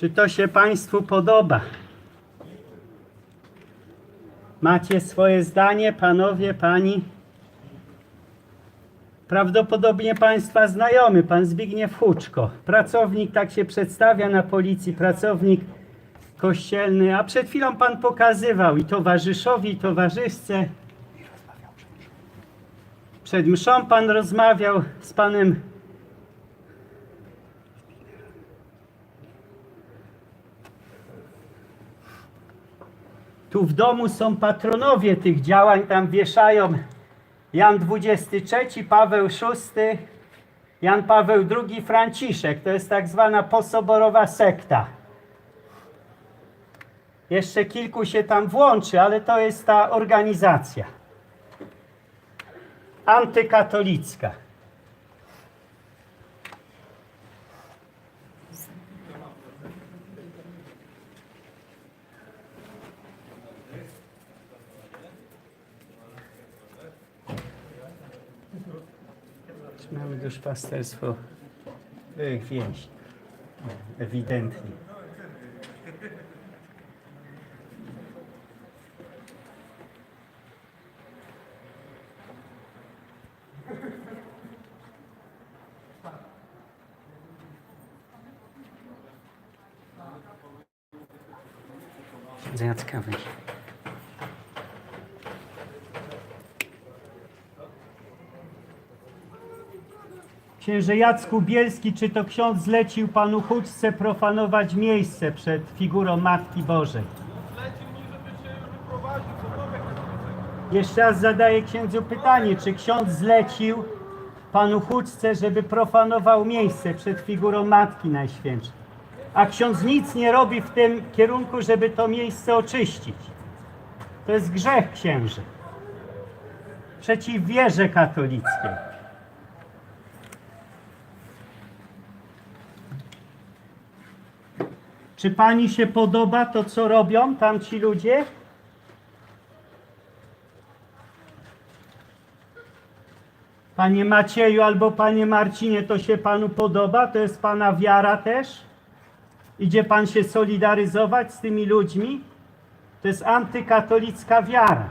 Czy to się Państwu podoba? Macie swoje zdanie, panowie, pani? Prawdopodobnie Państwa znajomy, pan Zbigniew Huczko. Pracownik, tak się przedstawia na policji, pracownik kościelny, a przed chwilą Pan pokazywał i towarzyszowi, i towarzyszce. Przed mszą Pan rozmawiał z Panem Tu w domu są patronowie tych działań, tam wieszają Jan XXIII, Paweł VI, Jan Paweł II, Franciszek. To jest tak zwana posoborowa sekta. Jeszcze kilku się tam włączy, ale to jest ta organizacja antykatolicka. Mamy duszpasterstwo byłych więźniów. Ewidentnie. Jacka weź. Księże Jacku Bielski, czy to ksiądz zlecił panu Huczce profanować miejsce przed figurą Matki Bożej? Zlecił mi, żeby się wyprowadził, cokolwiek Jeszcze raz zadaję księdzu pytanie, czy ksiądz zlecił panu Huczce, żeby profanował miejsce przed figurą Matki Najświętszej? A ksiądz nic nie robi w tym kierunku, żeby to miejsce oczyścić. To jest grzech księży. Przeciw wierze katolickiej. Czy pani się podoba to, co robią tamci ludzie? Panie Macieju albo Panie Marcinie, to się Panu podoba? To jest Pana wiara też? Idzie Pan się solidaryzować z tymi ludźmi? To jest antykatolicka wiara.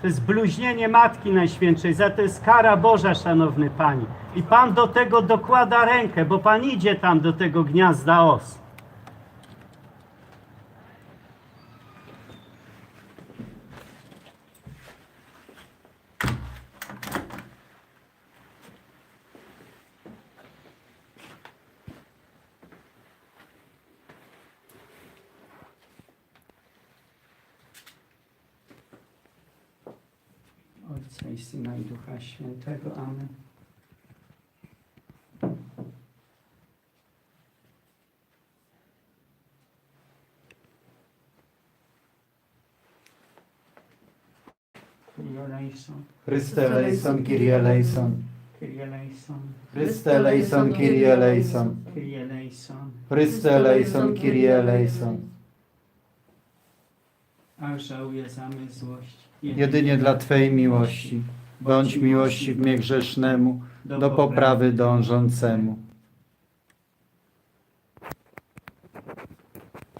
To jest bluźnienie Matki Najświętszej, za to jest kara Boża, szanowny Panie. I Pan do tego dokłada rękę, bo Pan idzie tam do tego gniazda os. Ojca i Syna i Ducha Świętego. Amen. Chryste eleison, Kyrie eleison, Chryste eleison, Kyrie eleison. Chryste eleison, Kyrie eleison. Ach, żałuję złość. Jedynie dla Twej miłości. Bądź miłości w mnie grzesznemu, do poprawy dążącemu.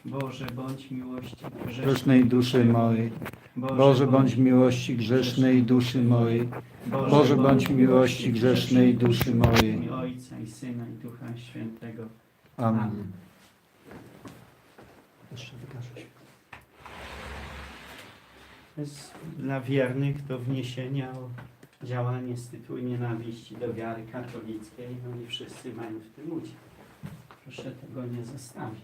Boże, bądź miłości Grzesznej duszy mojej. Boże, bądź miłości grzesznej duszy mojej. Boże, bądź miłości grzesznej duszy mojej. I Ojca i Syna i Ducha Świętego. Amen. To jest dla wiernych do wniesienia o działanie z tytułu nienawiści do wiary katolickiej, no i wszyscy mają w tym udział. Proszę tego nie zostawiać.